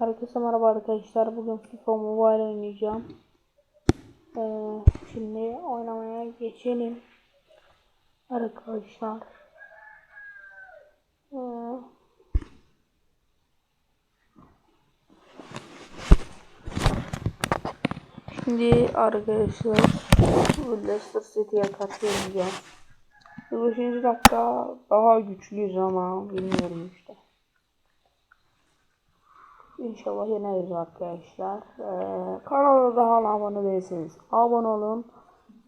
Herkese merhaba arkadaşlar. Bugün FIFA Mobile oynayacağım. Ee, şimdi oynamaya geçelim. Arkadaşlar. Ee, şimdi arkadaşlar Leicester City'ye karşı oynayacağız. 5. dakika daha güçlüyüz ama bilmiyorum. İnşallah yeneriz arkadaşlar. Ee, kanala da hala abone değilseniz abone olun.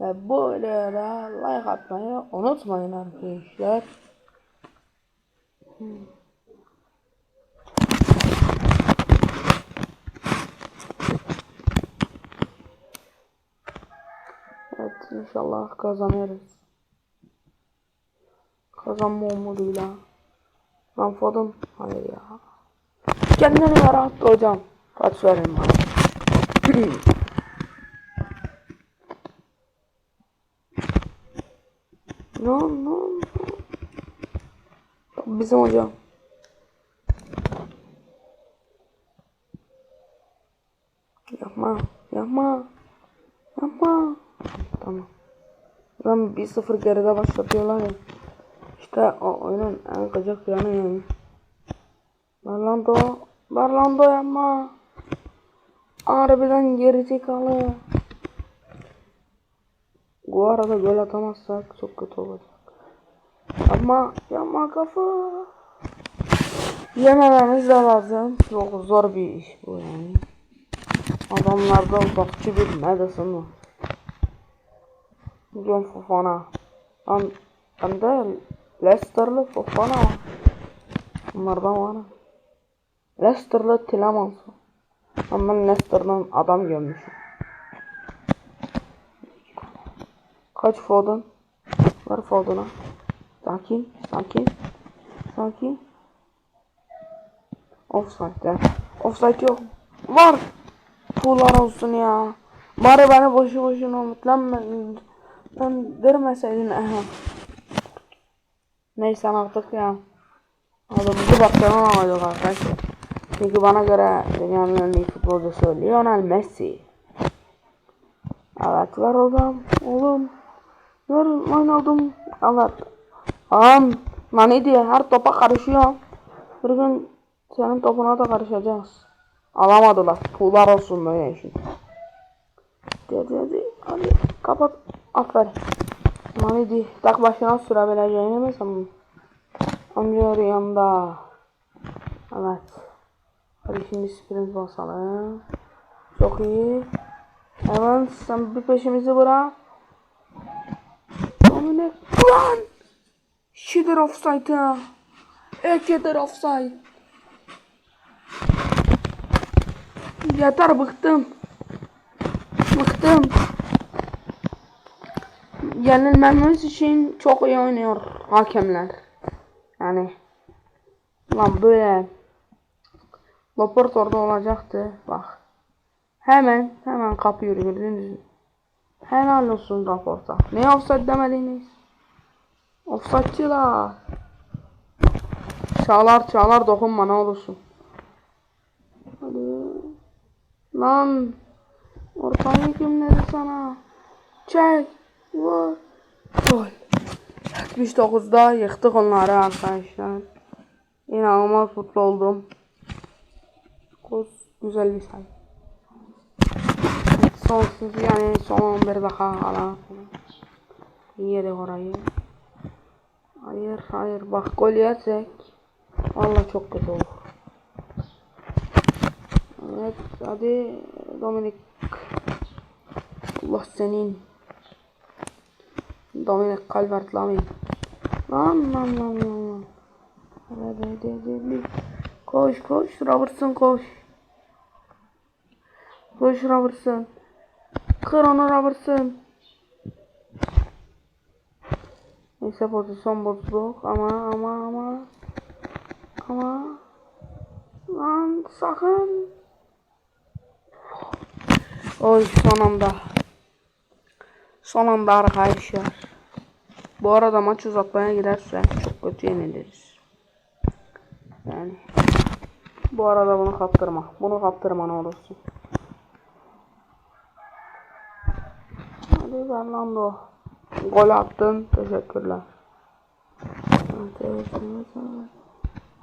Ve bu videoya like atmayı unutmayın arkadaşlar. Evet inşallah kazanırız. Kazanma umuduyla. Lan Foden hayır ya. Kendini yarattı hocam. Kaç verin bana. no no no. Bizim hocam. Yapma. Yapma. Yapma. Tamam. Lan 1-0 geride başlatıyorlar ya. İşte o oyunun en gıcık yanı yani. Barlando, Barlando yapma. Harbiden gerizekalı. Bu arada gol atamazsak çok kötü olacak. Yapma, yapma kafa. Yemememiz de lazım. Çok zor bir iş bu yani. Adamlarda bakçı bir Madison var. John Fofana. Ben, ben de Leicester'lı Fofana. Bunlardan var. Tillemans var. Ama ben Leicester'dan adam görmüşüm. Kaç Foden? Var Foden'a. Sakin, sakin, sakin. Offside ya. Offside yok. Var. Pullar olsun ya. Bari beni boşu boşuna umutlanma. Ben vermeseydin aha. Neyse artık ya. Adımızı Barcelona alıyorduk arkadaşlar. Çünkü bana göre dünyanın en iyi futbolcusu Lionel Messi. Evet ver hocam. Oğlum. Ver oynadım. Evet. Am. Lan ne diye her topa karışıyor. Bir gün senin topuna da karışacağız. Alamadılar. Pullar olsun böyle işin. Hadi hadi hadi kapat. Aferin. Manidi tek başına sürebileceğini mi sandın? Amca rüyamda. Evet. Hadi şimdi sprint basalım. Çok iyi. Hemen sen bir peşimizi bırak. Domine lan. Şidir offside ha. Ekedir offside. Yeter bıktım. Bıktım. Yenilmemiz için çok iyi oynuyor hakemler. Yani lan böyle Laporte orada olacaktı. Bak. Hemen hemen kapıyor gördünüz mü? Helal olsun Laporte'a. Ne offside demediniz? Offside'çılar. Çağlar çağlar dokunma ne olursun. Hadi. Lan. Ortayı kimleri sana? Çek. Vur. Gol. 79'da yıktık onları arkadaşlar. İnanılmaz mutlu oldum. Kuz güzel bir say. Sonsuz yani son 11 dakika hala. Yedik orayı. Hayır hayır bak gol yersek Valla çok kötü olur. Evet hadi Dominik Allah senin Dominik Calvert Lewin Lan lan lan lan hadi hadi hadi Koş koş Robertson koş Koş Robertson. Kır onu Robertson. Neyse pozisyon bozduk ama ama ama. Ama. Lan sakın. Oy son anda. Son anda arkadaşlar Bu arada maç uzatmaya giderse çok kötü yeniliriz. Yani. Bu arada bunu kaptırma. Bunu kaptırma ne olursun. Hadi Fernando. Gol attın. Teşekkürler.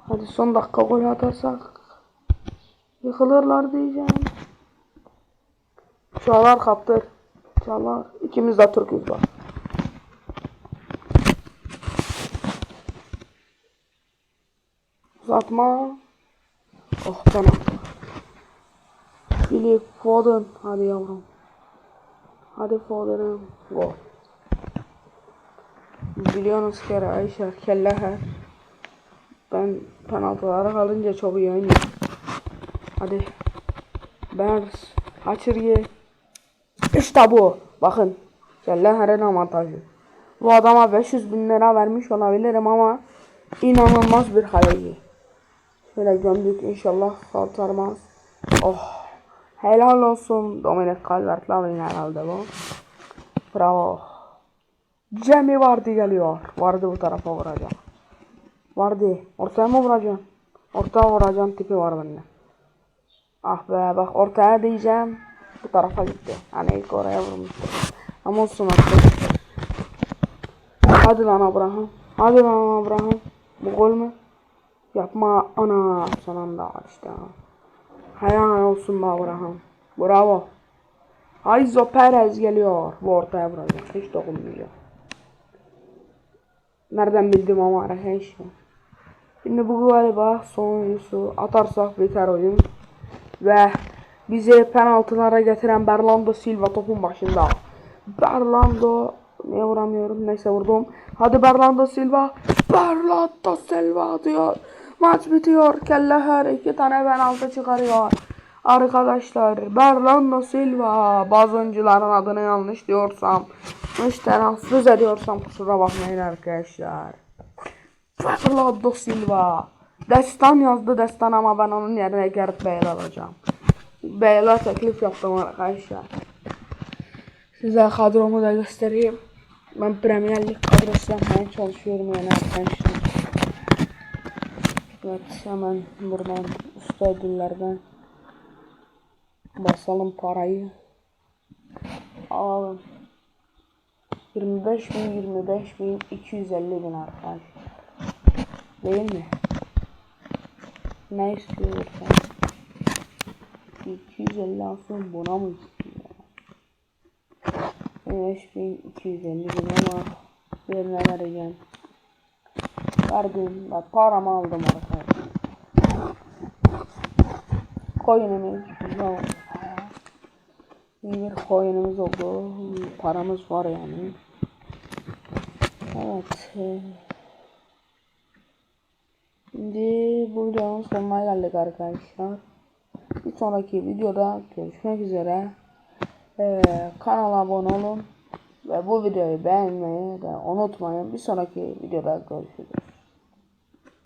Hadi son dakika gol atarsak yıkılırlar diyeceğim. Çağlar kaptır. Çağlar. İkimiz de Türk'üz var. Uzatma. Oh penaltı. Philip Foden. Hadi yavrum. Hadi Foden'ım. Gol. Biliyorsunuz ki Ayşe Kelleher. Ben penaltılara kalınca çok iyi oynuyorum. Hadi. Bers. Açır İşte bu. Bakın. Kelleher'in avantajı. Bu adama 500 bin lira vermiş olabilirim ama inanılmaz bir kaleci. Şöyle gömdük inşallah kurtarmaz. Oh. Helal olsun. Dominic Calvert-Lewin herhalde bu. Bravo. Cemil Vardy geliyor. Vardy bu tarafa vuracak. Vardy. Ortaya mı vuracaksın? Ortaya vuracaksın tipi var bende. Ah be bak ortaya diyeceğim. Bu tarafa gitti. Hani ilk oraya vurmuştu. Ama olsun artık. Hadi lan Abraham. Hadi lan Abraham. Bu gol mü? Yapma ana son anda işte. Helal olsun Abraham. Bravo. Aizo Perez geliyor. Bu ortaya vuracak. Hiç dokunmayacak. Nereden bildim ama arkadaşlar. Şimdi bu galiba sonuncusu. Atarsak biter oyun. Ve bizi penaltılara getiren Berlando Silva topun başında. Berlando ne vuramıyorum neyse vurdum. Hadi Berlando Silva. Berlando Silva diyor. Maç bitiyor. Kelleher iki tane penaltı çıkarıyor. Arkadaşlar Berlando Silva bazı oyuncuların adını yanlış diyorsam yanlış telaffuz ediyorsam kusura bakmayın arkadaşlar. Berlando Silva Destan yazdı Destan ama ben onun yerine Gareth Bale alacağım. Bale'a teklif yaptım arkadaşlar. Size kadromu da göstereyim. Ben Premier Lig kadrosu yapmaya çalışıyorum yani arkadaşlar. Evet hemen buradan usta ödüllerden basalım parayı. Alalım. 25 bin 25 bin 250 bin arkadaşlar. Değil mi? Ne istiyorsan. 250 alsın buna mı istiyor? 5250 bin ama birine vereceğim. Verdim ve paramı aldım arkadaşlar. Coin'imiz güzel. İyi bir coin'imiz oldu. Paramız var yani. Evet. Şimdi bu videonun sonuna geldik arkadaşlar. Bir sonraki videoda görüşmek üzere. Ee, kanala abone olun. Ve bu videoyu beğenmeyi de unutmayın. Bir sonraki videoda görüşürüz.